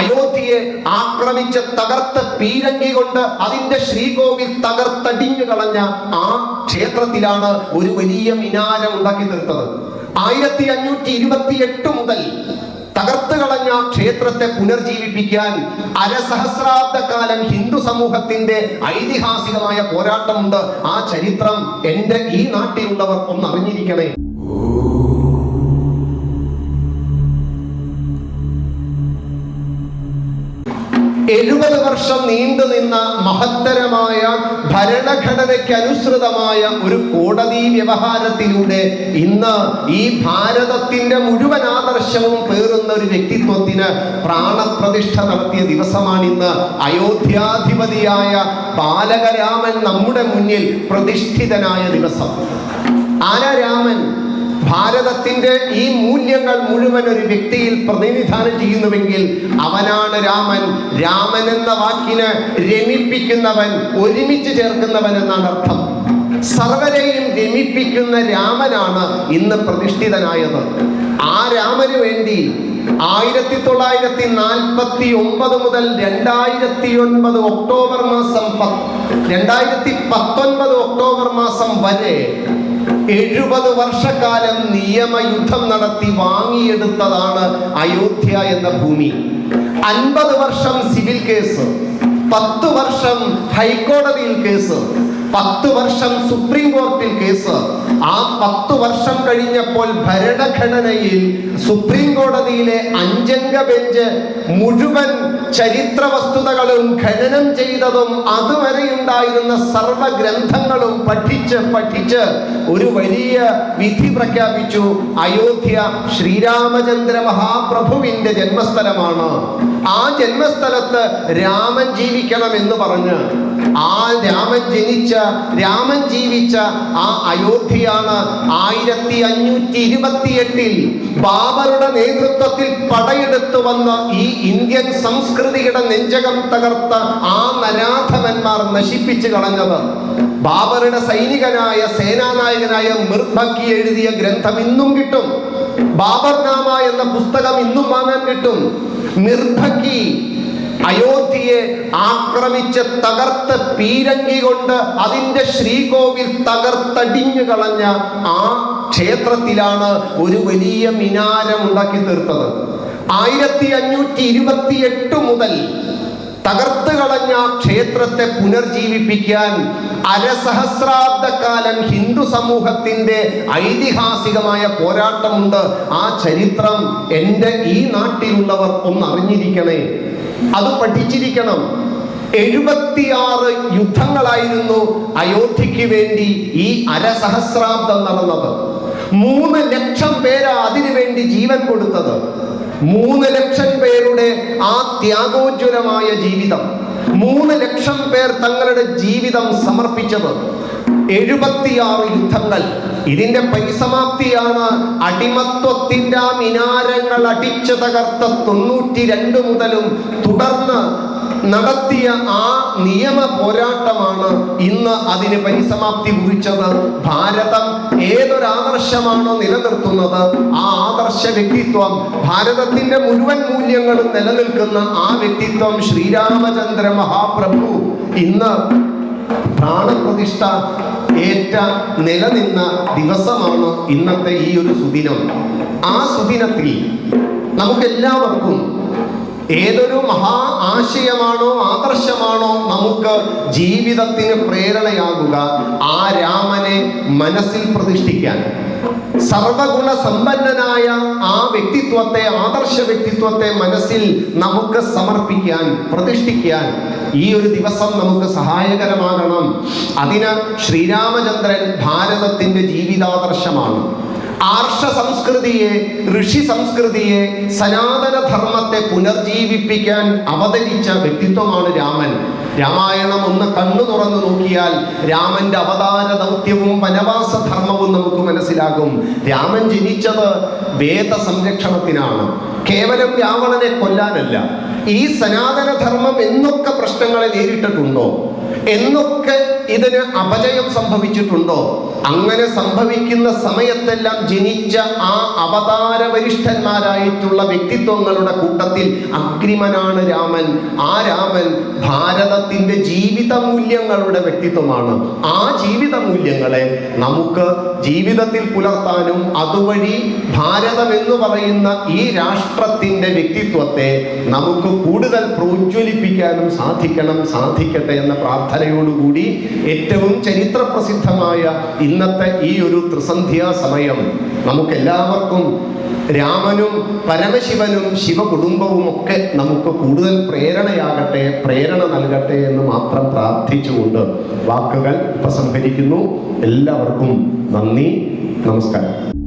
അയോധ്യയെ ആക്രമിച്ച് തകർത്ത് പീരങ്കി കൊണ്ട് അതിന്റെ ശ്രീകോവിൽ തകർത്തടിഞ്ഞു കളഞ്ഞ ആ ക്ഷേത്രത്തിലാണ് ഒരു വലിയ മിനാരം ഉണ്ടാക്കി തീർത്തത്. ആയിരത്തി അഞ്ഞൂറ്റി ഇരുപത്തി എട്ട് മുതൽ തകർത്തു കളഞ്ഞ ക്ഷേത്രത്തെ പുനർജീവിപ്പിക്കാൻ അരസഹസ്രാബ്ദക്കാലം ഹിന്ദു സമൂഹത്തിന്റെ ഐതിഹാസികമായ പോരാട്ടമുണ്ട്. ആ ചരിത്രം എന്റെ ഈ നാട്ടിലുള്ളവർ ഒന്ന് അറിഞ്ഞിരിക്കണേ എഴുപത് വർഷം നീണ്ടു നിന്ന മഹത്തരമായ ഭരണഘടനയ്ക്ക് അനുസൃതമായ ഒരു കോടതി വ്യവഹാരത്തിലൂടെ ഇന്ന് ഈ ഭാരതത്തിന്റെ മുഴുവൻ ആദർശവും പേറുന്ന ഒരു വ്യക്തിത്വത്തിന് പ്രാണപ്രതിഷ്ഠ നടത്തിയ ദിവസമാണിന്ന് അയോധ്യാധിപതിയായ ബാലകരാമൻ നമ്മുടെ മുന്നിൽ പ്രതിഷ്ഠിതനായ ദിവസം. ആരാ രാമൻ? ഭാരതത്തിന്റെ ഈ മൂല്യങ്ങൾ മുഴുവൻ ഒരു വ്യക്തിയിൽ പ്രതിനിധാനം ചെയ്യുന്നുവെങ്കിൽ അവനാണ് രാമൻ. രാമൻ എന്ന വാക്കിന് രമിപ്പിക്കുന്നവൻ ഒരുമിച്ച് ചേർക്കുന്നവൻ എന്നാണ് അർത്ഥം. സർവരെയും രമിപ്പിക്കുന്ന രാമനാണ് ഇന്ന് പ്രതിഷ്ഠിതനായത്. ആ രാമന് വേണ്ടി ആയിരത്തി തൊള്ളായിരത്തി നാൽപ്പത്തി ഒമ്പത് മുതൽ രണ്ടായിരത്തി ഒൻപത് ഒക്ടോബർ മാസം രണ്ടായിരത്തി പത്തൊൻപത് ഒക്ടോബർ മാസം വരെ എഴുപത് വർഷക്കാലം നിയമയുദ്ധം നടത്തി വാങ്ങിയെടുത്തതാണ് അയോധ്യ എന്ന ഭൂമി. അൻപത് വർഷം സിവിൽ കേസ് പത്ത് വർഷം ഹൈക്കോടതിയിൽ കേസ് പത്ത് വർഷം സുപ്രീം കോടതിയിൽ കേസ്. ആ പത്ത് വർഷം കഴിഞ്ഞപ്പോൾ ഭരണഘടനയിൽ സുപ്രീം കോടതിയിലെ അഞ്ചംഗ ബെഞ്ച് മുഴുവൻ ചരിത്ര വസ്തുതകളും ഖനനം ചെയ്തതും അതുവരെ ഉണ്ടായിരുന്ന സർവ ഗ്രന്ഥങ്ങളും പഠിച്ച് പഠിച്ച് ഒരു വലിയ വിധി പ്രഖ്യാപിച്ചു. അയോധ്യ ശ്രീരാമചന്ദ്ര മഹാപ്രഭുവിന്റെ ജന്മസ്ഥലമാണ്. ആ ജന്മസ്ഥലത്ത് രാമൻ ജീവിക്കണം എന്ന് പറഞ്ഞ് ആ രാമൻ ജനിച്ച രാമൻ ജീവിച്ച ആ അയോധ്യയാണ് ആയിരത്തി അഞ്ഞൂറ്റി ഇരുപത്തി എട്ടിൽ ബാബറുടെ നേതൃത്വത്തിൽ പടയെടുത്തു വന്ന ഈ ഇന്ത്യൻ സംസ്കൃതിയുടെ നെഞ്ചകം തകർത്ത ആ നരാധവന്മാർ നശിപ്പിച്ചു കളഞ്ഞത്. ബാബറുടെ സൈനികനായ സേനാനായകനായ മിർഭക്കി എഴുതിയ ഗ്രന്ഥം ഇന്നും കിട്ടും. ബാബർനാമ എന്ന പുസ്തകം ഇന്നും വാങ്ങാൻ കിട്ടും. നിർഭക്കി അയോധ്യയെ ആക്രമിച്ച് തകർത്ത് പീരങ്കി കൊണ്ട് അതിന്റെ ശ്രീകോവിൽ തകർത്തടിഞ്ഞു കളഞ്ഞ ആ ക്ഷേത്രത്തിലാണ് ഒരു വലിയ മിനാരം ഉണ്ടാക്കി തീർത്തത്. ആയിരത്തി അഞ്ഞൂറ്റി ഇരുപത്തി എട്ട് മുതൽ തകർത്ത് കളഞ്ഞ ക്ഷേത്രത്തെ പുനർജീവിപ്പിക്കാൻ അരസഹസ്രാബ്ദക്കാലം ഹിന്ദു സമൂഹത്തിന്റെ ഐതിഹാസികമായ പോരാട്ടമുണ്ട്. ആ ചരിത്രം എന്റെ ഈ നാട്ടിലുള്ളവർ ഒന്ന് അറിഞ്ഞിരിക്കണേ അത് പഠിച്ചിരിക്കണം. എഴുപത്തിയാറ് യുദ്ധങ്ങളായിരുന്നു അയോധ്യയ്ക്ക് വേണ്ടി ഈ അരസഹസ്രാബ്ദം നടന്നത്. മൂന്ന് ലക്ഷം പേരാ അതിനു വേണ്ടി ജീവൻ കൊടുത്തത്. മൂന്ന് ലക്ഷം പേരുടെ ആ ത്യാഗോജ്വലമായ ജീവിതം. മൂന്ന് ലക്ഷം പേർ തങ്ങളുടെ ജീവിതം സമർപ്പിച്ചത് എഴുപത്തിയാറ് യുദ്ധങ്ങൾ. ഇതിന്റെ പരിസമാപ്തിയാണ് അടിമത്വത്തിന്റെ ആ മിനാരങ്ങൾ അടിച്ചു തകർത്ത തൊണ്ണൂറ്റി രണ്ട് മുതലും തുടർന്ന് നടത്തിയ ആ നിയമ പോരാട്ടമാണ് ഇന്ന് അതിന് പരിസമാപ്തി കുറിച്ചത്. ഭാരതം ഏതൊരാദർശമാണോ നിലനിർത്തുന്നത്? ആ ആദർശ വ്യക്തിത്വം ഭാരതത്തിന്റെ മുഴുവൻ മൂല്യങ്ങളും നിലനിൽക്കുന്ന ആ വ്യക്തിത്വം ശ്രീരാമചന്ദ്ര മഹാപ്രഭു ഇന്ന് പ്രാണപ്രതിഷ്ഠ ഏറ്റ നിലനിന്ന ദിവസമാണ് ഇന്നത്തെ ഈ ഒരു സുദിനം. ആ സുദിനത്തിൽ നമുക്കെല്ലാവർക്കും ഏതൊരു മഹാ ആശയമാണോ ആദർശമാണോ നമുക്ക് ജീവിതത്തിന് പ്രേരണയാകുക ആ രാമനെ മനസ്സിൽ പ്രതിഷ്ഠിക്കാൻ. സർവഗുണ സമ്പന്നനായ ആ വ്യക്തിത്വത്തെ ആദർശ വ്യക്തിത്വത്തെ മനസ്സിൽ നമുക്ക് സമർപ്പിക്കാൻ പ്രതിഷ്ഠിക്കാൻ ഈ ഒരു ദിവസം നമുക്ക് സഹായകരമാകണം. അതിന് ശ്രീരാമചന്ദ്രൻ ഭാരതത്തിന്റെ ജീവിതാദർശമാണ്. ആർഷ സംസ്കൃതിയെ ഋഷി സംസ്കൃതിയെ സനാതന ധർമ്മത്തെ പുനർജീവിപ്പിക്കാൻ അവതരിച്ച വ്യക്തിത്വമാണ് രാമൻ. രാമായണം ഒന്ന് കണ്ണു തുറന്നു നോക്കിയാൽ രാമന്റെ അവതാര ദൗത്യവും വനവാസ ധർമ്മവും നമുക്ക് മനസ്സിലാകും. രാമൻ ജനിച്ചത് വേദ സംരക്ഷണത്തിനാണ് കേവലം രാവണനെ കൊല്ലാനല്ല ഈ സനാതന ധർമ്മം എന്നൊക്കെ പ്രശ്നങ്ങളെ നേരിട്ടിട്ടുണ്ടോ? എന്നൊക്കെ ഇതിന് അപജയം സംഭവിച്ചിട്ടുണ്ടോ? അങ്ങനെ സംഭവിക്കുന്ന സമയത്തെല്ലാം ജനിച്ച ആ അവതാര വരിഷ്ഠന്മാരായിട്ടുള്ള വ്യക്തിത്വങ്ങളുടെ കൂട്ടത്തിൽ അഗ്രിമനാണ് രാമൻ. ആ രാമൻ ഭാരതത്തിന്റെ ജീവിത മൂല്യങ്ങളുടെ വ്യക്തിത്വമാണ്. ആ ജീവിത മൂല്യങ്ങളെ നമുക്ക് ജീവിതത്തിൽ പുലർത്താനും അതുവഴി ഭാരതം എന്ന് പറയുന്ന ഈ രാഷ്ട്രത്തിന്റെ വ്യക്തിത്വത്തെ നമുക്ക് കൂടുതൽ പ്രോജ്വലിപ്പിക്കാനും സാധിക്കണം സാധിക്കട്ടെ എന്ന പ്രാർത്ഥനയോടുകൂടി ഏറ്റവും ചരിത്ര പ്രസിദ്ധമായ ഇന്നത്തെ ഈ ഒരു ത്രിസന്ധ്യാ സമയം നമുക്കെല്ലാവർക്കും രാമനും പരമശിവനും ശിവകുടുംബവും ഒക്കെ നമുക്ക് കൂടുതൽ പ്രേരണയാകട്ടെ പ്രേരണ നൽകട്ടെ എന്ന് മാത്രം പ്രാർത്ഥിച്ചുകൊണ്ട് വാക്കുകൾ ഉപസംഹരിക്കുന്നു. എല്ലാവർക്കും നന്ദി നമസ്കാരം.